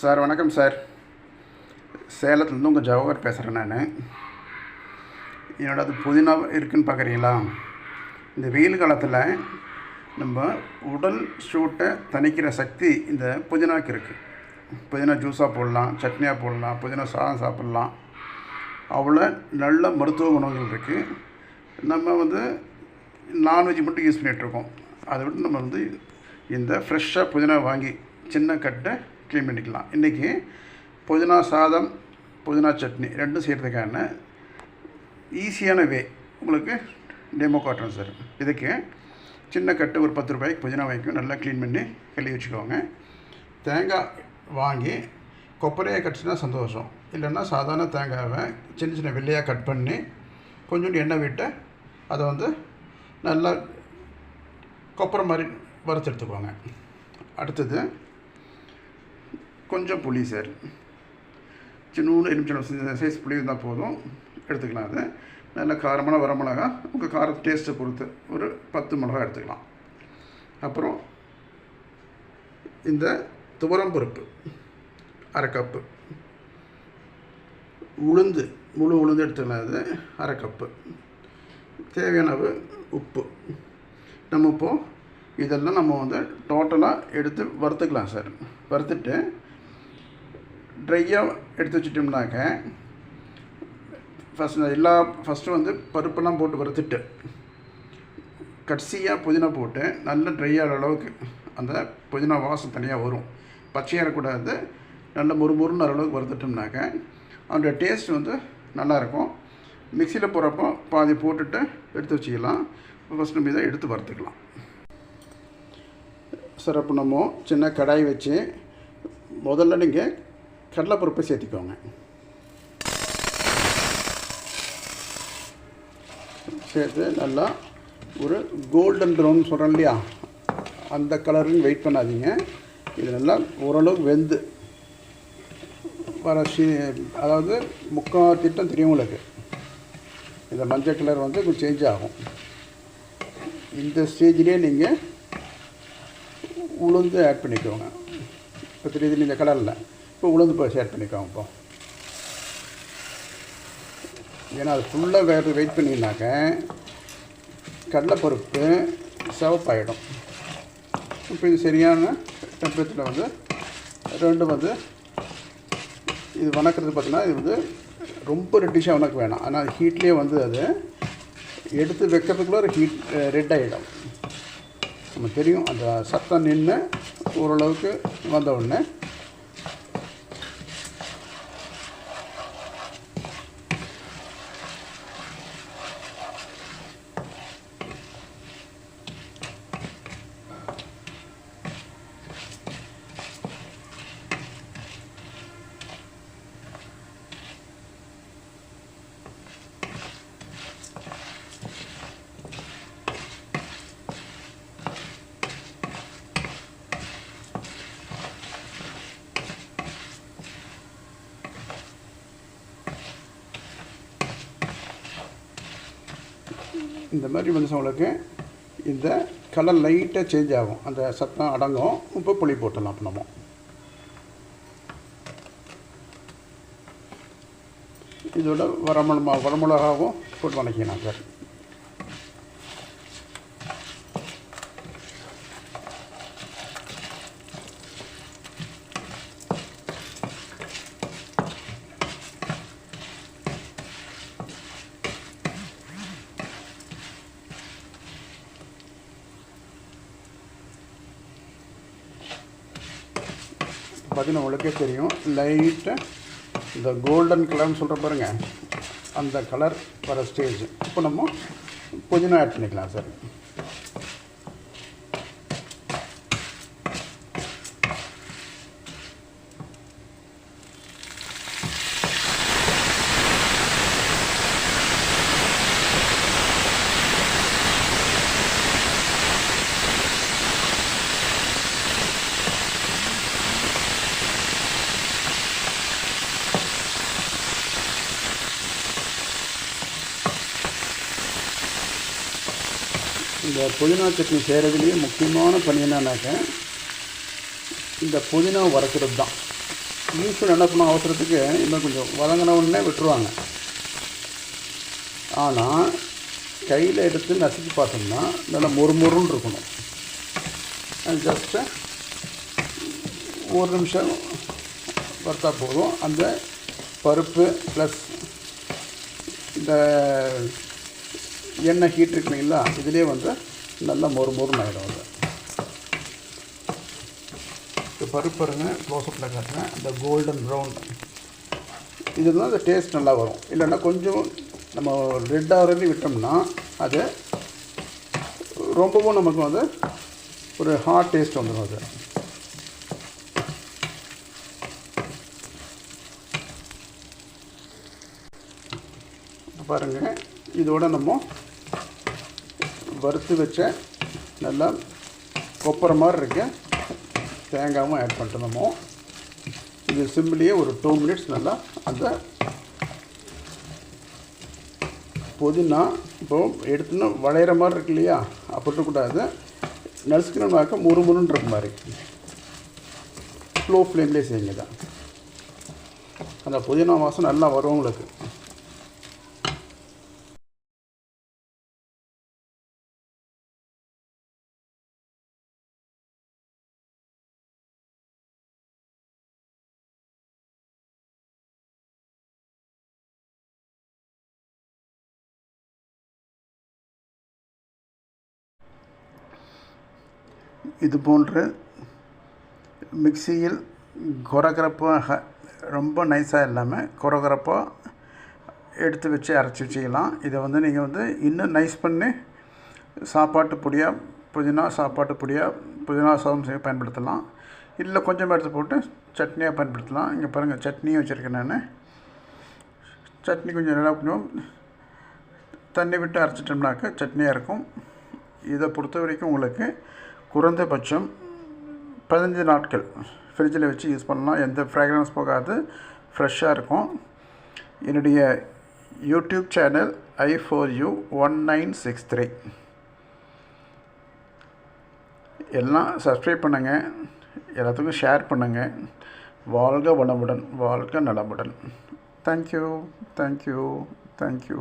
Sir வணக்கம் sir. சேலத்துலேருந்து உங்கள் ஜவஹர் பேசுகிறேன் நான். என்னோடது புதினா இருக்குன்னு பார்க்குறீங்களா இந்த வெயில் காலத்தில் நம்ம உடல் சூட்டை தணிக்கிற சக்தி இந்த புதினாக்கு இருக்குது புதினா ஜூஸாக போடலாம் சட்னியாக போடலாம் புதினா சாதம் சாப்பிட்லாம். அவ்வளோ நல்ல மருத்துவ குணங்கள் இருக்குது நம்ம வந்து நான்வெஜ் மட்டும் யூஸ் பண்ணிகிட்ருக்கோம் அதை விட்டு நம்ம வந்து இந்த ஃப்ரெஷ்ஷாக புதினா வாங்கி சின்ன கட்டை க்ளீன் பண்ணிக்கலாம். இன்றைக்கி புதினா சாதம் புதினா சட்னி ரெண்டும் செய்கிறதுக்கான ஈஸியான வே உங்களுக்கு டெமோ காட்டுறேன் சார் இதுக்கு சின்ன கட்டு ஒரு பத்து ரூபாய்க்கு புதினா வாங்கிக்கும் நல்லா க்ளீன் பண்ணி கழுவி வச்சுக்கோங்க. தேங்காய் வாங்கி கொப்பரையாக கட்டினா சந்தோஷம். இல்லைன்னா சாதாரண தேங்காவை சின்ன சின்ன வெள்ளையாக கட் பண்ணி கொஞ்சோண்டு எண்ணெய் விட்டு அதை வந்து நல்லா கொப்பரை மாதிரி வறுத்து எடுத்துக்கோங்க. அடுத்தது கொஞ்சம் புளி சார். சின்னூறு எலுமிச்சம் சைஸ் புளி இருந்தால் போதும். எடுத்துக்கலாம் அது. நல்ல காரமான வரமிளகா உங்கள் கார டேஸ்ட்டை பொறுத்து. ஒரு பத்து மிளகா எடுத்துக்கலாம். அப்புறம் இந்த துவரம் பருப்பு அரை கப்பு உளுந்து முழு உளுந்து எடுத்துக்கலாம் அது. அரை கப்பு தேவையான உப்பு. நம்ம இப்போது இதெல்லாம் நம்ம வந்து டோட்டலாக எடுத்து வறுத்துக்கலாம் சார். வறுத்துட்டு ட்ரையாக எடுத்து வச்சிட்டோம்னாக்க ஃபஸ்ட் எல்லா ஃபஸ்ட்டு வந்து பருப்பெல்லாம் போட்டு வறுத்துட்டு கடைசியாக புதினா போட்டு நல்லா ட்ரை ஆகிற அளவுக்கு அந்த புதினா வாசம் தனியாக வரும். பச்சையாக இருக்கக்கூடாது நல்ல முறுமுறுன்னு அளவுக்கு வறுத்துட்டோம்னாக்க அந்த டேஸ்ட் வந்து நல்லாயிருக்கும் மிக்சியில் போகிறப்போ பாதி போட்டுட்டு எடுத்து வச்சுக்கலாம். ஃபஸ்ட் நம்ம இதை எடுத்து வறுத்துக்கலாம். சிறப்பு நம்ம சின்ன கடாய் வச்சு முதல்ல நீங்கள் கடலைப்பருப்பை சேர்த்திக்கோங்க. சேர்த்து நல்லா ஒரு கோல்டன் ப்ரௌன் சொல்கிறேன் இல்லையா? அந்த கலருன்னு வெயிட் பண்ணாதீங்க. இது நல்லா ஓரளவுக்கு வெந்து வர சி அதாவது முக்கால் திட்டம் தெரியும் உங்களுக்கு. இந்த மஞ்சள் கலர் வந்து கொஞ்சம் சேஞ்ச் ஆகும். இந்த ஸ்டேஜ்லேயே நீங்கள் உளுந்து ஆட் பண்ணிக்கோங்க. இப்போ தெரியுது இந்த கலரில் இப்போ உளுந்து இப்போ ஷேர் பண்ணிக்கோங்க இப்போ ஏன்னா அது ஃபுல்லாக வேறு வெயிட் பண்ணிங்கனாக்க கடலைப்பருப்பு சிவப்பாயிடும். இப்போ இது சரியான டெம்பரேச்சரில் வந்து ரெண்டும் வந்து இது வணக்கிறது பார்த்தீங்கன்னா இது வந்து ரொம்ப ரெட்டிஷாக வணக்க வேணாம். ஆனால் ஹீட்லேயே வந்து அது எடுத்து வைக்கிறதுக்குள்ள ஹீட் ரெட் ஆகிடும் நம்ம தெரியும் அந்த சத்தம் நின்று ஓரளவுக்கு வந்த உடனே இந்த மாதிரி வந்து உங்களுக்கு இந்த கலர் லைட்டாக சேஞ்ச் ஆகும். அந்த சத்தம் அடங்கும். இப்போ புளி போட்டுடலாம் அப்போ நம்ம. இதோட வரமிளகா வரமிளகாவும் போட்டு வணக்கிக்கலாம் சார். பார்த்தீங்கன்னா உங்களுக்கே தெரியும். லைட்டாக இந்த கோல்டன் கலர்னு சொல்கிற பாருங்க. அந்த கலர் வர ஸ்டேஜ் இப்போ நம்ம புதினா ஆட் பண்ணிக்கலாம் சார் இந்த புதினா சட்னி செய்கிறதுலேயே முக்கியமான பணி என்னன்னாக்க இந்த புதினா வறுக்கிறது தான். யூஸ்வல் என்ன பண்ண அவசரத்துக்கு இன்னும் கொஞ்சம் வதங்கின உடனே விட்டுருவாங்க. ஆனால் கையில் எடுத்து நசுக்கி பார்த்தோம்னா நல்லா மொறுமொறுன்னு இருக்கணும். அது ஜஸ்ட்டு ஒரு நிமிஷம் வறுத்தா போதும். அந்த பருப்பு ப்ளஸ் இந்த எண்ணெய் ஹீட் இருக்கு இல்லைங்களா இதுலேயே வந்து நல்லா மொறு மொறுன்னு ஆகிடும் அது. இப்போ பருப்பு பாருங்க க்ளோஸ்அப்பில் காட்டுறேன் அந்த கோல்டன் ப்ரௌன் இதுதான் அந்த டேஸ்ட் நல்லா வரும். இல்லைன்னா கொஞ்சம் நம்ம ரெட் ஆகிறதுலேயும் விட்டோம்னா அது ரொம்பவும் நமக்கு வந்து ஒரு ஹாட் டேஸ்ட் வந்துடும் அது. பாருங்கள் இதோட நம்ம வறுத்து வச்ச நல்லா கொப்பரை மாதிரி இருக்க தேங்காயும் ஆட் பண்ணிட்டு இது சிம்பிளியே ஒரு டூ மினிட்ஸ் நல்லா அந்த புதினா இப்போ எடுத்துன்னா வளையிற மாதிரி இருக்கு இல்லையா? அப்படி இருக்கக்கூடாது. நசுக்கணும்னாக்க முறுமுறுன்னு இருக்க மாதிரி. ஸ்லோ ஃப்ளேம்லேயே செய்யுங்க தான் அந்த புதினா வாசம் நல்லா வரும் உங்களுக்கு. இது போன்று மிக்சியில் கொரகரப்பாக ரொம்ப நைஸாக இல்லாமல் கொரகரப்பாக எடுத்து வச்சு அரைச்சி வச்சுக்கலாம். இதை வந்து நீங்கள் வந்து இன்னும் நைஸ் பண்ணி சாப்பாட்டு பொடியாக புதினா சாப்பாட்டு பொடியாக புதினா சாதம் செய்ய பயன்படுத்தலாம். இல்லை கொஞ்சம் எடுத்து போட்டு சட்னியாக பயன்படுத்தலாம். இங்கே பாருங்கள் சட்னியும் வச்சுருக்கேன் நான். சட்னி கொஞ்சம் நல்லா கொஞ்சம் தண்ணி விட்டு அரைச்சிட்டோம்னாக்க சட்னியாக இருக்கும். இதை பொறுத்த வரைக்கும் உங்களுக்கு குறைந்தபட்சம் பதினஞ்சு நாட்கள் ஃப்ரிட்ஜில் வச்சு யூஸ் பண்ணலாம். எந்த ஃப்ராக்ரன்ஸ் போகாது. ஃப்ரெஷ்ஷாக இருக்கும். என்னுடைய YouTube channel I four U one nine six three எல்லாம் சப்ஸ்கிரைப் பண்ணுங்கள் எல்லாத்துக்கும் ஷேர் பண்ணுங்கள் வாழ்க வளமுடன் வாழ்க நலமுடன். Thank you thank you thank you